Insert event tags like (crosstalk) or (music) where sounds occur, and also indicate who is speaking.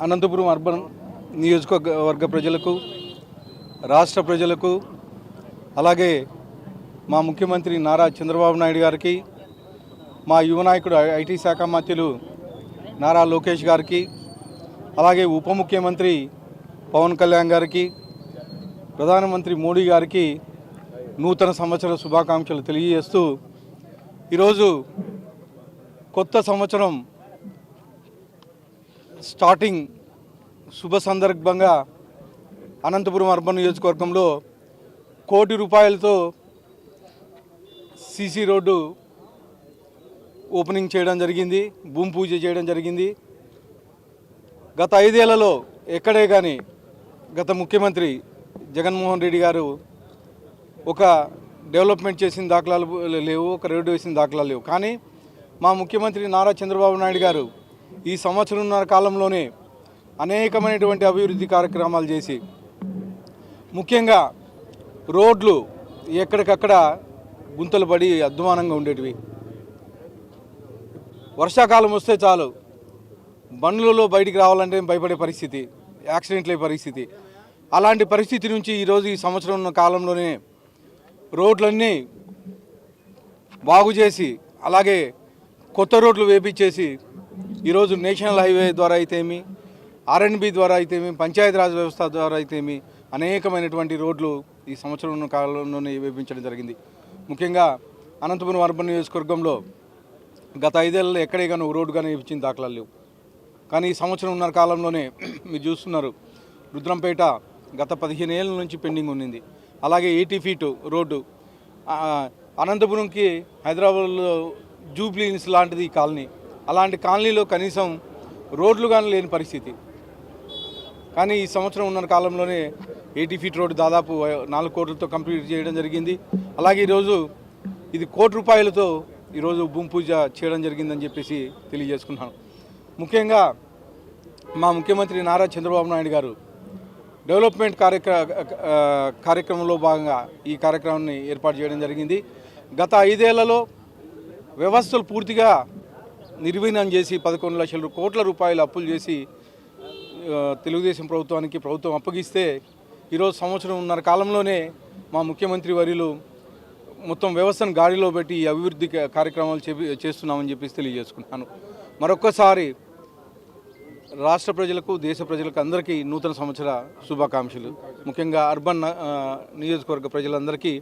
Speaker 1: Anantapuram urban నియోజకవర్గ ప్రజలకు రాష్ట్ర ప్రజలకు అలాగే మా ముఖ్యమంత్రి నారా చంద్రబాబు నాయుడు గారికి మా యువ నాయకుడు ఐటీ శాఖ మంత్రులు నారా లోకేష్ గారికి అలాగే ఉప ముఖ్యమంత్రి పవన్ కళ్యాణ్ గారికి ప్రధానమంత్రి మోడీ గారికి నూతన సంవత్సర శుభాకాంక్షలు తెలియజేస్తూ ఈరోజు కొత్త సంవత్సరం స్టార్టింగ్ శుభ సందర్భంగా అనంతపురం అర్బన్ నియోజకవర్గంలో కోటి రూపాయలతో సీసీ రోడ్డు ఓపెనింగ్ చేయడం జరిగింది భూమి పూజ చేయడం జరిగింది. గత ఐదేళ్ళలో ఎక్కడే కానీ గత ముఖ్యమంత్రి జగన్మోహన్ రెడ్డి గారు ఒక డెవలప్మెంట్ చేసిన దాఖలాలు లేవు ఒక రోడ్డు వేసిన దాఖలాలు లేవు. కానీ మా ముఖ్యమంత్రి నారా చంద్రబాబు నాయుడు గారు ఈ సంవత్సరంన్నర కాలంలోనే అనేకమైనటువంటి అభివృద్ధి కార్యక్రమాలు చేసి ముఖ్యంగా రోడ్లు ఎక్కడికక్కడ గుంతలు పడి అధ్వానంగా ఉండేటివి. వర్షాకాలం వస్తే చాలు బండ్లలో బయటికి రావాలంటే భయపడే పరిస్థితి యాక్సిడెంట్ల పరిస్థితి. అలాంటి పరిస్థితి నుంచి ఈరోజు ఈ సంవత్సరం ఉన్న కాలంలోనే రోడ్లన్నీ బాగు చేసి అలాగే కొత్త రోడ్లు వేపించేసి ఈరోజు నేషనల్ హైవే ద్వారా అయితేమి ఆర్ఎన్బి ద్వారా అయితేమి పంచాయతీరాజ్ వ్యవస్థ ద్వారా అయితేమి అనేకమైనటువంటి రోడ్లు ఈ సంవత్సరం ఉన్న కాలంలోనే వేపించడం జరిగింది. ముఖ్యంగా అనంతపురం అర్బన్ నియోజకవర్గంలో గత ఐదేళ్ళలో ఎక్కడే కానీ ఒక రోడ్డు కానీ ఇచ్చిన దాఖలాలు లేవు. కానీ ఈ సంవత్సరం ఉన్న కాలంలోనే (clears throat) మీరు చూస్తున్నారు రుద్రంపేట గత పదిహేను ఏళ్ళ నుంచి పెండింగ్ ఉన్నింది. అలాగే ఎయిటీ ఫీటు రోడ్డు అనంతపురంకి హైదరాబాద్లో జూబ్లీన్స్ లాంటిది ఈ కాలనీ. అలాంటి కాలనీలో కనీసం రోడ్లు కానీ లేని పరిస్థితి. కానీ ఈ సంవత్సరం ఉన్న కాలంలోనే ఎయిటీ ఫీట్ రోడ్డు దాదాపు నాలుగు కోట్లతో కంప్లీట్ చేయడం జరిగింది. అలాగే ఈరోజు ఇది కోటి రూపాయలతో ఈరోజు భూమి పూజ చేయడం జరిగిందని చెప్పేసి తెలియజేసుకున్నాను ముఖ్యంగా మా ముఖ్యమంత్రి నారా చంద్రబాబు నాయుడు గారు డెవలప్మెంట్ కార్యక్ర కార్యక్రమంలో భాగంగా ఈ కార్యక్రమాన్ని ఏర్పాటు చేయడం జరిగింది. గత ఐదేళ్ళలో వ్యవస్థలు పూర్తిగా నిర్వీణం చేసి పదకొండు లక్షల కోట్ల రూపాయలు అప్పులు చేసి తెలుగుదేశం ప్రభుత్వానికి ప్రభుత్వం అప్పగిస్తే ఈరోజు సంవత్సరం ఉన్నర కాలంలోనే మా ముఖ్యమంత్రి వర్యులు మొత్తం వ్యవస్థను గాడిలో పెట్టి ఈ అభివృద్ధి కార్యక్రమాలు చేపి చేస్తున్నామని చెప్పేసి తెలియజేసుకుంటున్నాను. మరొక్కసారి రాష్ట్ర ప్రజలకు దేశ ప్రజలకు అందరికీ నూతన సంవత్సర శుభాకాంక్షలు. ముఖ్యంగా అర్బన్ నియోజకవర్గ ప్రజలందరికీ